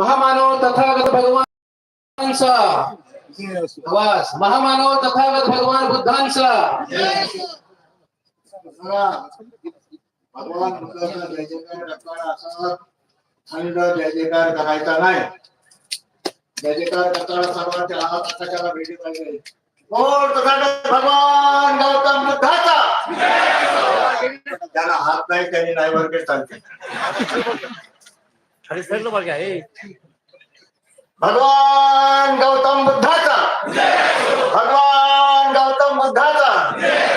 महामानव तथागत भगवानचा बस. महामानव तथागत भगवान बुद्धांचा भगवान बुद्धाचा जय जयकार करताना असा. थंड जय जयकार करायचा नाही. जय जयकार करताना सर्वांच्या हात आकाशाला भेटी पाहिजे. भगवान गौतम बुद्धाचा. त्याला हात नाही त्यांनी नाही वरके चालते भगवान गौतम बुद्धाचा. भगवान गौतम बुद्धाचा.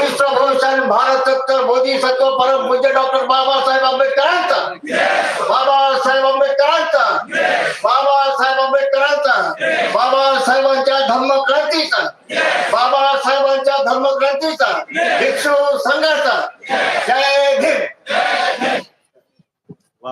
विश्वभूषण भारत रत्न सत्व परम पूज्य डॉक्टर बाबासाहेब आंबेडकरांचा. बाबासाहेब आंबेडकरांचा. बाबासाहेब आंबेडकरांचा. बाबासाहेबांच्या धर्मक्रांतीचा बाबासाहेबांच्या धर्मक्रांतीचा भिक्षू संघाचा.